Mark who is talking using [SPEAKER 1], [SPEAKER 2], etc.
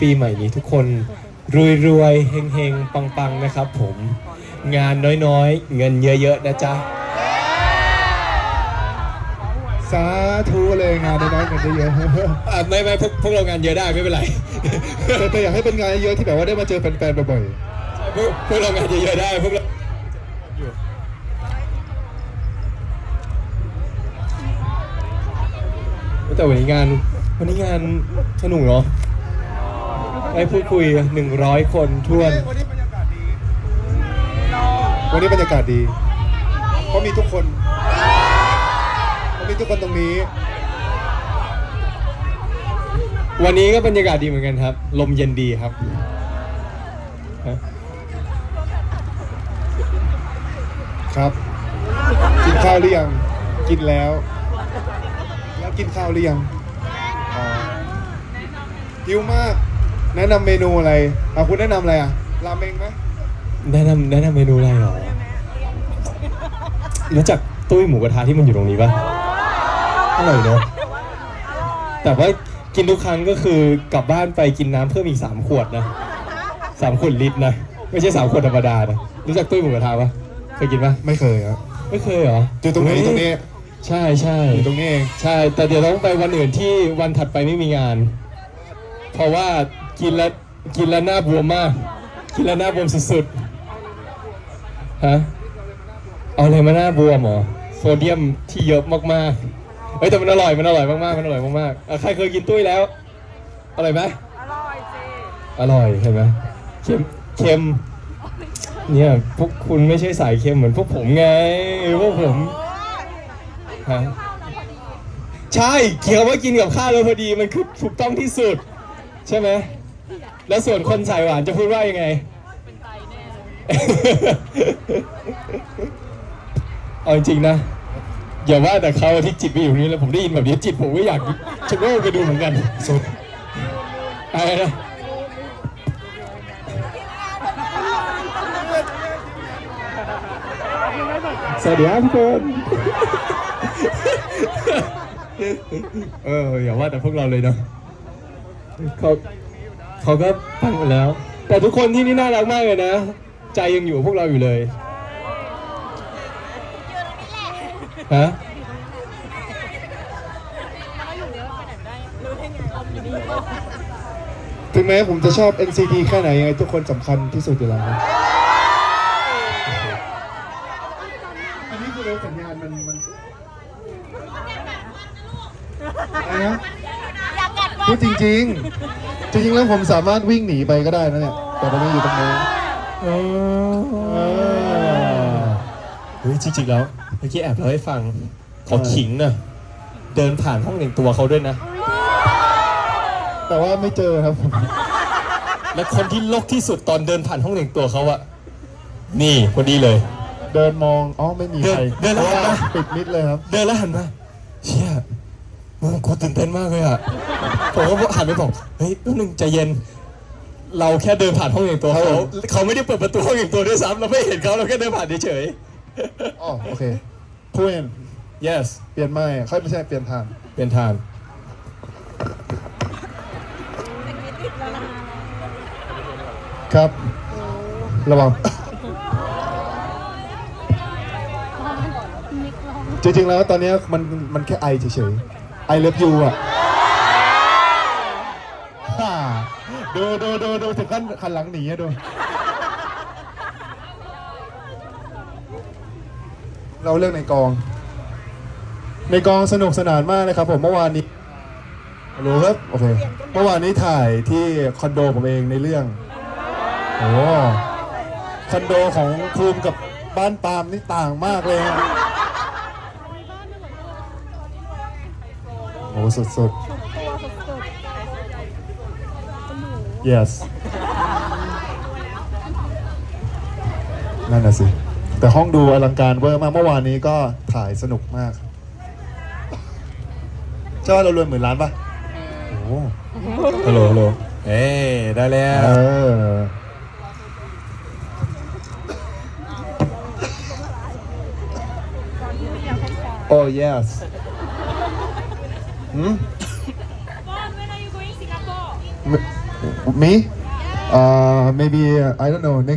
[SPEAKER 1] ปีใหม่นี้ทุกคนรวยรวยๆเฮงเฮงปังปังๆนะครับผมงานน้อยๆ เงินเยอะๆนะจ๊ะ
[SPEAKER 2] สาธุเลยงานน้อยๆกันเยอะ
[SPEAKER 1] อะไม่ไม่พวกพวกเรางานเยอะได้ไม่เป็นไร
[SPEAKER 2] ๆแต่แต่อยากให้เป็นงานเยอะที่แบบว่าได้มาเจอแฟนๆบ่อย
[SPEAKER 1] พวกพวกเรางานเยอะๆได้พวกเราแต่วันนี้งานวันนี้งานสนุกเนาะ ได้พูดคุยหนึ่งร้อยคนท้วน
[SPEAKER 2] ๆวันนี้บรรยากาศดี วันนี้บรรยากาศดี เพราะมีทุกคนเพราะมีทุกคนตรงนี้
[SPEAKER 1] วันนี้ก็บรรยากาศดีเหมือนกันครับ ลมเย็นดีครับฮะ
[SPEAKER 2] ครับ กินข้าวหรือยัง กินแล้ว แล้วกินข้าวหรือยังอ๋อหิวมาก แนะนำเมนูอะไรอะคุณแนะนำอะไรอะราเมงไหม
[SPEAKER 1] แนะนำแนะนำเมนูอะไรหรอ รู้จักตุ้ยหมูกระทะที่มันอยู่ตรงนี้ปะอร่อยเนาะแต่ว่ากินทุกครั้งก็คือกลับบ้านไปกินน้ำเพิ่มอีกสามขวดนะสามขวดลิตรนะ ไม่ใช่สามขวดธรรมดานะ รู้จักตุ้ยหมูกระทะปะเคยกินปะ
[SPEAKER 2] ไม่เคยครับ
[SPEAKER 1] ไม่เคยเหรอ
[SPEAKER 2] อยู่ตรงไหนตรงนี้
[SPEAKER 1] ใช่ใช่
[SPEAKER 2] อยู่ตรงนี้เอง
[SPEAKER 1] ใช่ แต่เดี๋ยวต้องไปวันอื่นที่วันถัดไปไม่มีงาน เพราะว่า กินแล้วกินแล้วหน้าบวมมาก กินแล้วหน้าบวมสุดๆฮะเอาอะไรมาหน้าบวมเหรอโซเดียมที่เยอะมากๆเฮ้ยแต่มันอร่อยมันอร่อยมากๆมันอร่อยมากๆอะใครเคยกินตุ้ยแล้วอร่อยไหมอร่อยสิอร่อยเห็นไหมเค็มเค็มเนี่ยพวกคุณไม่ใช่สายเค็มเหมือนพวกผมไงพวกผมฮะใช่เขียวว่ากินกับข้าวแล้วพอดีมันคือถูกต้องที่สุด ใช่ไหม แล้วส่วนคนใส่หวานจะพูดว่ายังไง เป็นไตแน่เลยเอาจริงๆนะ อย่าว่าแต่เขาที่จิตไปอยู่นี้แล้วผมได้ยินแบบนี้จิตผมก็อยากชะโงกไปดูเหมือนกันสุดอะไรนะสวัสดีครับทุกคนเอออย่าว่าแต่พวกเราเลยเนาะเขา เขาก็ไปหมดแล้ว แต่ทุกคนที่นี่น่ารักมากเลยนะ ใจยังอยู่กับพวกเราอยู่เลยฮะ
[SPEAKER 2] ถึงแม้ผมจะชอบ NCT แค่ไหนยังไงทุกคนสำคัญที่สุดอยู่แล้วครับอันนี้คือเรื่องสัญญาณมันมันอะไรนะ พูดจริง ๆ จริงๆแล้วผมสามารถวิ่งหนีไปก็ได้นะเนี่ยแต่ตอนนี้อยู่ตรงนี้
[SPEAKER 1] เออเฮ้ยจริงๆแล้วเมื่อกี้แอบเล่าให้ฟังขอขิงหน่ะเดินผ่านห้องแต่งตัวเขาด้วยนะ
[SPEAKER 2] แต่ว่าไม่เจอครับผม
[SPEAKER 1] และคนที่ลกที่สุดตอนเดินผ่านห้องแต่งตัวเขาอะนี่คนนี้เลย
[SPEAKER 2] เดินมองอ๋อไม่มีใคร
[SPEAKER 1] เดินเดิน
[SPEAKER 2] เพราะว่า
[SPEAKER 1] แล้วนะ
[SPEAKER 2] ปิดมิดเลยครับ
[SPEAKER 1] เดินแล้วหันมาเชี่ยมึง กูตื่นเต้นมากเลยอะผมก็หันไปบอก เฮ้ยแป๊บนึงใจเย็น เราแค่เดินผ่านห้องแต่งตัวเขาเขาไม่ได้เปิดประตูห้องแต่งตัวด้วยซ้ำเราไม่เห็นเขาเราแค่เดินผ่านเฉย
[SPEAKER 2] อ๋อโอเคพูดเอง
[SPEAKER 1] ๆ yes
[SPEAKER 2] เปลี่ยนไม่ค่อยไม่ใช่เปลี่ยนทาง
[SPEAKER 1] เป็นทาน
[SPEAKER 2] ครับ ระวัง จริงๆแล้วตอนเนี้ยมันมันแค่ไอเฉยๆ ไอเลิฟยูอะฮ่าดูดูดูดูถึงขั้นขันหลังหนีอะดู เราเรื่องในกอง ในกองสนุกสนานมากนะครับผมเมื่อวานนี้ฮัลโหลครับโอเคเมื่อวานนี้ถ่ายที่คอนโดผมเองในเรื่องโอ้คอนโดของภูมิกับบ้านปามนี่ต่างมากเลยฮะ โอ้สุดสุดๆ yes นั่นน่ะสิ แต่ห้องดูอลังการเวอร์มากเมื่อวานนี้ก็ถ่ายสนุกมากเจ้าว่าเรารวยหมื่นล้านปะโอ้
[SPEAKER 1] ฮัลโหลฮัลโหลเอ้ยได้แล้
[SPEAKER 2] เอ
[SPEAKER 1] ว
[SPEAKER 2] อโอ้ yes Hmm?
[SPEAKER 3] Mom, when are you going Singapore?
[SPEAKER 2] Me? Uh, maybe, uh, I don't know, next